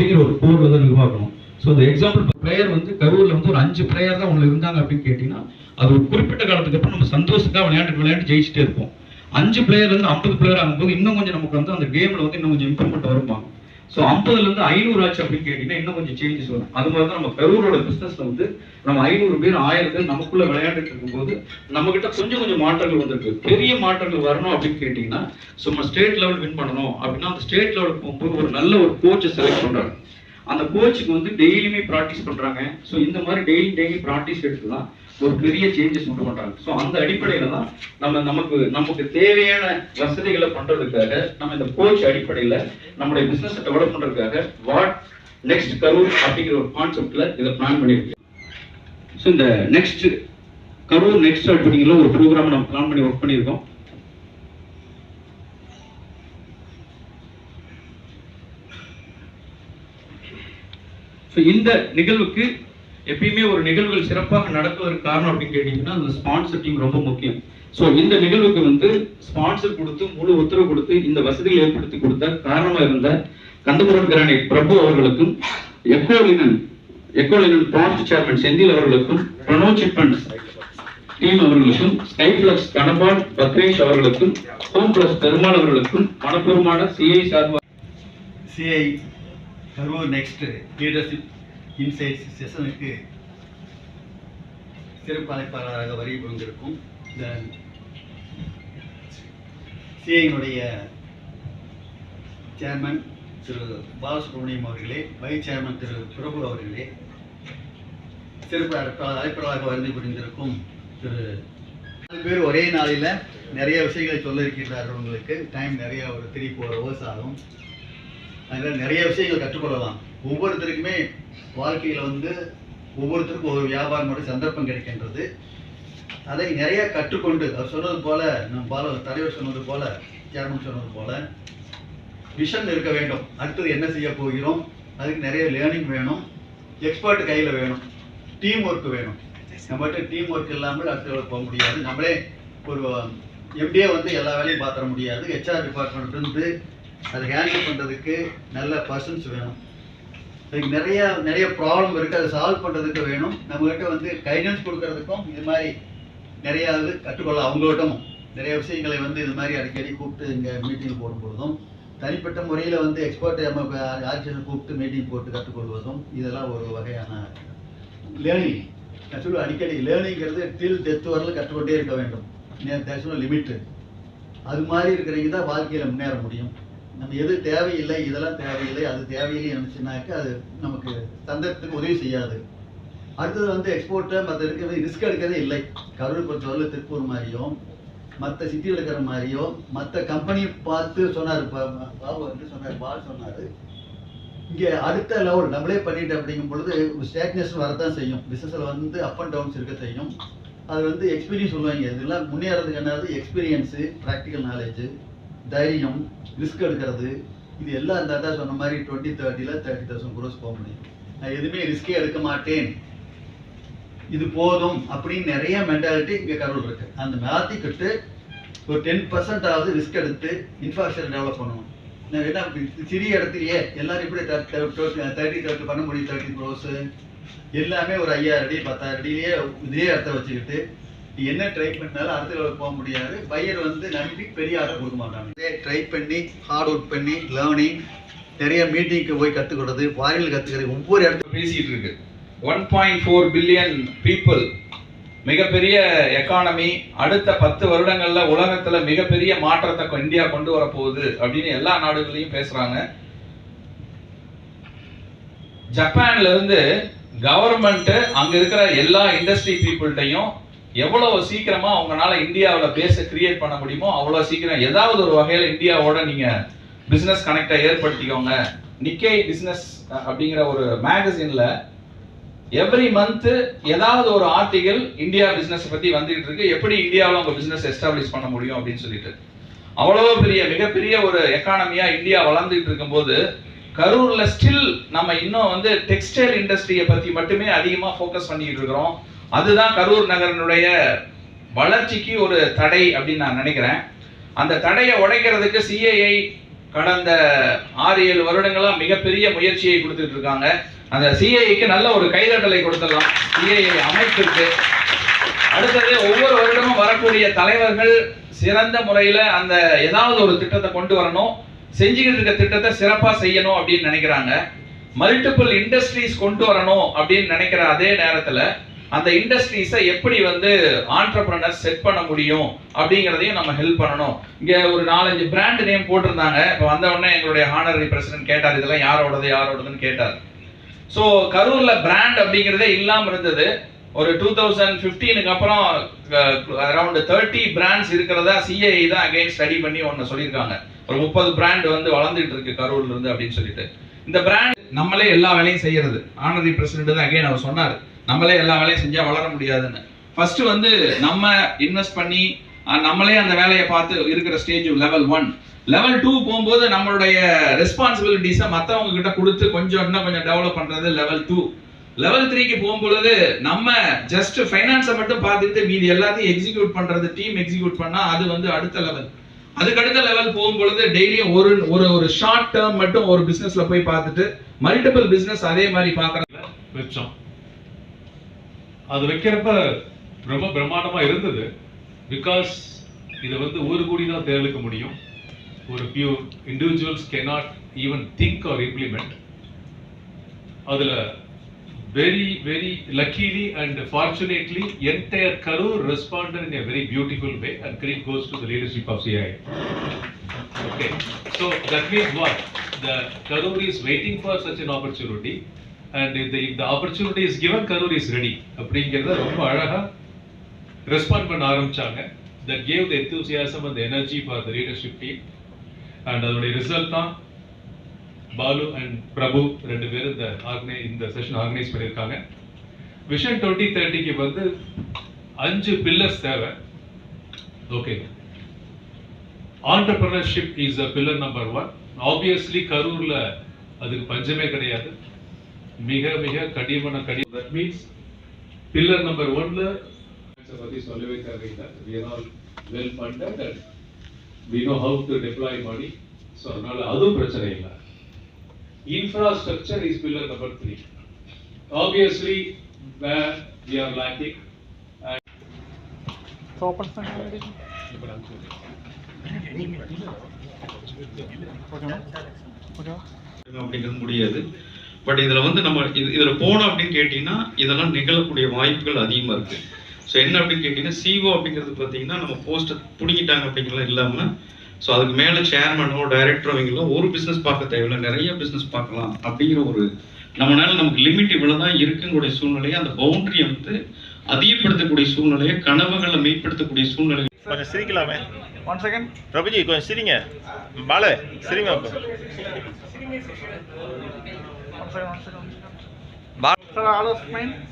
அப்படிங்கிற ஒரு கோர்ல தான் நிர்வாகணும் ஸோ இந்த எக்ஸாம்பிள் பிளேயர் வந்து கரூர்ல வந்து ஒரு அஞ்சு பிளேயர் தான் உங்களுக்கு இருந்தாங்க அப்படின்னு கேட்டீங்கன்னா அது ஒரு குறிப்பிட்ட காலத்துக்கு அப்புறம் நம்ம சந்தோஷத்துக்காக விளையாண்டு விளையாண்டு ஜெயிச்சுட்டே இருப்போம். அஞ்சு பிளேயர் வந்து ஐம்பது பிளேயர் ஆகும்போது இன்னும் கொஞ்சம் நமக்கு வந்து அந்த கேம்ல வந்து இன்னும் கொஞ்சம் இம்ப்ரூவ்மெண்ட் வருவாங்க ஸோ ஐம்பதுல இருந்து ஐநூறு ஆச்சு அப்படின்னு கேட்டீங்கன்னா இன்னும் கொஞ்சம் சேஞ்சஸ் வரும். அது மாதிரி தான் நம்ம பெரூரோட பிசினஸ்ல வந்து நம்ம ஐநூறு பேர் ஆயிரம் பேர் நமக்குள்ள விளையாண்டுட்டு இருக்கும்போது நம்ம கிட்ட கொஞ்சம் கொஞ்சம் மாற்றங்கள் வந்திருக்கு பெரிய மாற்றங்கள் வரணும் அப்படின்னு கேட்டீங்கன்னா சும்மா ஸ்டேட் லெவல் வின் பண்ணணும் அப்படின்னா அந்த ஸ்டேட் லெவலுக்கு போகும்போது ஒரு நல்ல ஒரு கோச்சை செலக்ட் பண்றாங்க. அந்த கோச்சுக்கு வந்து டெய்லியுமே ப்ராக்டிஸ் பண்ணுறாங்க ஸோ இந்த மாதிரி டெய்லி டெய்லி ப்ராக்டிஸ் எடுத்து தான் ஒரு பெரிய சேஞ்சஸ் உண்டு பண்ணுறாங்க ஸோ அந்த அடிப்படையில் தான் நம்ம நமக்கு நமக்கு தேவையான வசதிகளை பண்ணுறதுக்காக நம்ம இந்த கோச் அடிப்படையில் நம்மளுடைய பிஸ்னஸை டெவலப் பண்ணுறதுக்காக வாட் நெக்ஸ்ட் கரூர் அப்படிங்கிற ஒரு கான்செப்டில் இதை பிளான் பண்ணியிருக்கோம். ஸோ இந்த நெக்ஸ்ட் கரூர் நெக்ஸ்ட் அப்படிங்கிற ஒரு ப்ரோக்ராம் நம்ம பிளான் பண்ணி ஒர்க் பண்ணியிருக்கோம். ஸோ இந்த நிகழ்வுக்கு எப்பயுமே ஒரு நிகழ்வுகள் சிறப்பாக நடப்பதற்கு காரணம் அப்படின்னு கேட்டீங்கன்னா அந்த ஸ்பான்சர் டீம் ரொம்ப முக்கியம். ஸோ இந்த நிகழ்வுக்கு வந்து ஸ்பான்சர் கொடுத்து முழு உத்தரவு கொடுத்து இந்த வசதிகள் ஏற்படுத்தி கொடுத்த காரணமாக இருந்த கந்தபுரம் கிரானைட் பிரபு அவர்களுக்கும் எக்கோலினன் எக்கோலினன் பாஸ்ட் சேர்மன் செந்தில் அவர்களுக்கும் பிரணோ சிட்பண்ட்ஸ் டீம் அவர்களுக்கும் ஸ்கைப்ளஸ் கனபால் பத்ரேஷ் அவர்களுக்கும் ஹோம் பிளஸ் பெருமாள் அவர்களுக்கும் மனப்பூர்வமான சிஐ சார்பாக CI Karur next leadership insights செஷனுக்கு சிறப்பு அழைப்பாளராக வருகை புரிந்திருக்கும் இந்த சிஐனுடைய சேர்மன் திரு பாலசுப்ரமணியம் அவர்களே வைஸ் சேர்மன் திரு பிரபு அவர்களே சிறப்பு அழைப்பாளராக வருகை புரிந்திருக்கும் திரு நாலு பேர் ஒரே நாளில் நிறைய விஷயங்களை சொல்ல இருக்கின்றார்கள் உங்களுக்கு. டைம் நிறைய ஒரு த்ரீ ஃபோர் ஹவர்ஸ் ஆகும். அதனால் நிறைய விஷயங்கள் கற்றுக்கொள்ளலாம். ஒவ்வொருத்தருக்குமே வாழ்க்கையில் வந்து ஒவ்வொருத்தருக்கும் ஒரு வியாபாரம் சந்தர்ப்பம் கிடைக்கின்றது. அதை நிறைய கற்றுக்கொண்டு அவர் சொன்னது போல நம் பால தலைவர் சொன்னது போல சேர்மன் சொன்னது போல விஷன் இருக்க வேண்டும். அடுத்தது என்ன செய்ய போகிறோம்? அதுக்கு நிறைய லேர்னிங் வேணும். எக்ஸ்பர்ட் கையில் வேணும். டீம் ஒர்க் வேணும். நம்மகிட்ட டீம் ஒர்க் இல்லாமல் அடுத்த போக முடியாது. நம்மளே ஒரு எம்டிஏ வந்து எல்லா வேலையும் பார்த்துட முடியாது. ஹெச்ஆர் டிபார்ட்மெண்ட் இருந்து அதை ஹேண்டில் பண்ணுறதுக்கு நல்ல பர்சன்ஸ் வேணும். அதுக்கு நிறைய நிறைய ப்ராப்ளம் இருக்குது அதை சால்வ் பண்ணுறதுக்கு வேணும். நம்மகிட்ட வந்து கைடன்ஸ் கொடுக்கறதுக்கும் இது மாதிரி நிறைய இது கற்றுக்கொள்ள அவங்கள்ட்டும் நிறைய விஷயங்களை வந்து இது மாதிரி அடிக்கடி கூப்பிட்டு இங்கே மீட்டிங் போடும்போதும் தனிப்பட்ட முறையில் வந்து எக்ஸ்பர்ட் நம்ம ஆட்சியை கூப்பிட்டு மீட்டிங் போட்டு கற்றுக்கொள்வதும் இதெல்லாம் ஒரு வகையான லேர்னிங் நான் அடிக்கடி லேர்னிங்கிறது டில் டெத் வரல கற்றுக்கொண்டே இருக்க வேண்டும். தேர் லிமிட்டு அது மாதிரி இருக்கிறவங்க தான் வாழ்க்கையில் முன்னேற முடியும். நம்ம எது தேவையில்லை இதெல்லாம் தேவையில்லை அது தேவையில்லை நினச்சுனாக்க அது நமக்கு சந்தர்ப்பத்துக்கு உதவி செய்யாது. அடுத்தது வந்து எக்ஸ்போர்ட்டை மற்ற இருக்கிறது ரிஸ்க் எடுக்கிறதே இல்லை. கரூர் பொறுத்தவரை திருப்பூர் மாதிரியும் மற்ற சிட்டியில் இருக்கிற மாதிரியோ மற்ற கம்பெனி பார்த்து சொன்னார் பா- பாபு வந்து சொன்னார் பால் சொன்னார். இங்கே அடுத்த லெவல் நம்மளே பண்ணிட்டு அப்படிங்கும் பொழுது ஸ்டேட்னஸ் வரதான் செய்யும். பிஸ்னஸில் வந்து அப் அண்ட் டவுன்ஸ் இருக்க செய்யும். அது வந்து எக்ஸ்பீரியன்ஸ் சொல்லுவாங்க. இதெல்லாம் முன்னேறதுக்கு என்னது? எக்ஸ்பீரியன்ஸு ப்ராக்டிக்கல் நாலேஜு தைரியம் ரிஸ்க் எடுக்கிறது இது எல்லாம் இருந்தால் தான் சொன்ன மாதிரி டுவெண்ட்டி தேர்ட்டியில் தேர்ட்டி தௌசண்ட் குரோஸ் போக முடியும். நான் எதுவுமே ரிஸ்கே எடுக்க மாட்டேன். இது போதும் அப்படின்னு நிறைய மென்டாலிட்டி இங்கே கடவுள் இருக்கு. அந்த மாற்றிக்கிட்டு ஒரு டென் பர்சன்டாவது ரிஸ்க் எடுத்து இன்ஃப்ராஸ்ட்ரக்சர் டெவலப் பண்ணணும். நான் என்ன சிறிய இடத்துலயே எல்லாரும் இப்படி தேர்ட்டி தேர்ட்டி பண்ண முடியும்? தேர்ட்டி க்ரோஸு எல்லாமே ஒரு ஐயாயிரம் அடி பத்தாயிரம் அடியிலேயே இதே இடத்த வச்சுக்கிட்டு நீ என்ன ட்ரை பண்ணாலும் அடுத்த லெவலுக்கு போக முடியாது. பையர் வந்து நம்பி பெரிய ஆர்டர் கொடுக்க மாட்டாங்க. ட்ரை பண்ணி ஹார்ட் ஒர்க் பண்ணி லேர்னிங் நிறைய மீட்டிங்க்கு போய் கற்றுக்கிறது வாரியில் கற்றுக்கிறது ஒவ்வொரு இடத்துல பேசிகிட்டு இருக்கு. One point four billion people மிகப்பெரிய எக்கானமி அடுத்த பத்து வருடங்கள்ல உலகத்துல மிகப்பெரிய மாற்றத்தை இந்தியா கொண்டு வர போகுது அப்படின்னு எல்லா நாடுகளையும் பேசுறாங்க. ஜப்பான்ல இருந்து கவர்மெண்ட் அங்க இருக்கிற எல்லா இண்டஸ்ட்ரி பீப்புள்கிட்டையும் எவ்வளவு சீக்கிரமா அவங்களால இந்தியாவில் பேச கிரியேட் பண்ண முடியுமோ அவ்வளவு சீக்கிரம் ஏதாவது ஒரு வகையில இந்தியாவோட நீங்க பிசினஸ் கனெக்டை ஏற்படுத்திக்கோங்க. நிக்கை பிசினஸ் அப்படிங்கிற ஒரு மேகசின்ல எவ்ரி மந்த் ஏதாவது ஒரு ஆர்டிகல் இந்தியா பிசினஸ் பத்தி வந்துட்டு இருக்கு. எப்படி இந்தியாவில் உங்க பிசினஸ் எஸ்டாப்ளிஷ் பண்ண முடியும் அப்படின்னு சொல்லிட்டு. அவ்வளவு பெரிய மிகப்பெரிய ஒரு எக்கானமியா இந்தியா வளர்ந்துட்டு இருக்கும்போது கரூர்ல ஸ்டில் நம்ம இன்னும் வந்து டெக்ஸ்டைல் இண்டஸ்ட்ரியை பத்தி மட்டுமே அதிகமா ஃபோக்கஸ் பண்ணிட்டு இருக்கிறோம். அதுதான் கரூர் நகரனுடைய வளர்ச்சிக்கு ஒரு தடை அப்படின்னு நான் நினைக்கிறேன். அந்த தடையை உடைக்கிறதுக்கு சிஏஐ கடந்த ஆறு ஏழு வருடங்களாக மிகப்பெரிய முயற்சியை கொடுத்துட்டு இருக்காங்க. அந்த சிஐக்கு நல்ல ஒரு கைதட்டலை கொடுத்துடலாம். சிஐஐ அமைப்பிற்கு. அடுத்தது ஒவ்வொரு வருடமும் வரக்கூடிய தலைவர்கள் சிறந்த முறையில் அந்த ஏதாவது ஒரு திட்டத்தை கொண்டு வரணும். செஞ்சுக்கிட்டு இருக்க திட்டத்தை சிறப்பாக செய்யணும் அப்படின்னு நினைக்கிறாங்க. மல்டிபிள் இண்டஸ்ட்ரீஸ் கொண்டு வரணும் அப்படின்னு நினைக்கிற அதே நேரத்தில் அந்த இண்டஸ்ட்ரீஸை எப்படி வந்து ஆண்டர்பிரனர் செட் பண்ண முடியும் அப்படிங்கிறதையும் நம்ம ஹெல்ப் பண்ணணும். இங்கே ஒரு நாலஞ்சு பிராண்ட் நேம் போட்டிருந்தாங்க. இப்போ வந்த உடனே எங்களுடைய ஹானரி பிரசிடென்ட் கேட்டார் இதெல்லாம் யாரோடது யாரோடதுன்னு கேட்டார். ஸோ கரூரில் பிராண்ட் அப்படிங்கிறதே இல்லாமல் இருந்தது. ஒரு டூ தௌசண்ட் ஃபிஃப்டீனுக்கு அப்புறம் அரௌண்ட் தேர்ட்டி பிராண்ட்ஸ் இருக்கிறதா சிஐ தான் அகைன் ஸ்டடி பண்ணி ஒன்று சொல்லியிருக்காங்க. ஒரு முப்பது பிராண்ட் வந்து வளர்ந்துட்டு இருக்கு கரூர்ல இருந்து அப்படின்னு சொல்லிட்டு. இந்த பிராண்ட் நம்மளே எல்லா வேலையும் செய்யறது. ஆனரி பிரசிடென்ட் தான் அகைன் அவர் சொன்னார். நம்மளே எல்லா வேலையும் செஞ்சா வளர முடியாதுன்னு. ஃபர்ஸ்ட் வந்து நம்ம இன்வெஸ்ட் பண்ணி நம்மளே அந்த வேலையை பார்த்து இருக்கிற stage level one level two போகும்போது நம்மளுடைய ரெஸ்பான்சிபிலிட்டிஸை மற்றவங்க கிட்ட கொடுத்து கொஞ்சம் இன்னும் கொஞ்சம் டெவலப் பண்றது லெவல் டூ லெவல் த்ரீக்கு போகும்பொழுது நம்ம ஜஸ்ட் ஃபைனான்ஸை மட்டும் பார்த்துட்டு மீதி எல்லாத்தையும் எக்ஸிக்யூட் பண்றது டீம் எக்ஸிக்யூட் பண்ணா அது வந்து அடுத்த லெவல் அதுக்கு அடுத்த லெவல் போகும்பொழுது டெய்லியும் ஒரு ஒரு ஒரு ஷார்ட் டேர்ம் மட்டும் ஒரு பிசினஸ்ல போய் பார்த்துட்டு மல்டிபிள் பிசினஸ் அதே மாதிரி பார்க்கறது மிச்சம். அது வைக்கிறப்ப ரொம்ப பிரம்மாண்டமா இருந்தது. பிகாஸ் இதை வந்து ஒரு கோடி தான் தேர்ந்தெடுக்க முடியும். ஒரு few individuals cannot even think or implement அதுல very very luckily and fortunately entire Karur responded in a very beautiful way and credit goes to the leadership of CI okay so that means what the Karur is waiting for such an opportunity and இந்த the, if the opportunity is given, அப்படிங்கிறத ரொம்ப அழகா respond பண்ண ஆரம்பிச்சாங்க. That cave the enthusiasm அந்த energy for the leadership team and அதோடைய result தான் Balu and Prabhu ரெண்டு பேரும் இந்த ஆர்கனை இந்த செஷன் ஆர்கனைஸ் பண்ணியிருக்காங்க. விஷன் டுவெண்ட்டி தேர்ட்டிக்கு வந்து அஞ்சு பில்லர்ஸ் தேவை. Okay entrepreneurship is a pillar number one obviously கரூர்ல அதுக்கு பஞ்சமே கிடையாது. மிக மிக கடினமான கடி தட் மீன்ஸ் பில்லர் நம்பர் ஒன்ல பத்தி சொல்லவே தேவையில்லை we are all well funded and we know how to deploy money. So அதனால அதுவும் பிரச்சனை இல்லை. Infrastructure is pillar number three obviously where we are lacking. அப்படிங்கிறது முடியாது. பட் இதுல வந்து நம்ம இது இதுல போனோம் அப்படின்னு கேட்டீங்கன்னா இதெல்லாம் நிகழக்கூடிய வாய்ப்புகள் அதிகமா இருக்கு. ஸோ என்ன அப்படின்னு கேட்டீங்கன்னா சிஓ அப்படிங்கிறது பார்த்தீங்கன்னா நம்ம போஸ்ட்டை பிடிக்கிட்டாங்க அப்படிங்கிறலாம் இல்லாம ஸோ அதுக்கு மேலே சேர்மனோ டைரக்டரோ அவங்களோ ஒரு பிஸ்னஸ் பார்க்க தேவையில்லை. நிறைய பிஸ்னஸ் பார்க்கலாம் அப்படிங்கிற ஒரு நம்மளால நமக்கு லிமிட் இவ்வளவுதான் இருக்குங்கக்கூடிய சூழ்நிலையை அந்த பவுண்டரியை வந்து அதிகப்படுத்தக்கூடிய சூழ்நிலையை கனவுகளை மெய்ப்படுத்தக்கூடிய சூழ்நிலை கொஞ்சம் சிரிக்கலாமே. ஒன் செகண்ட் பிரபுஜி கொஞ்சம் சிரிங்க. பாலு சிரிங்க Bar. Sir, all of mine.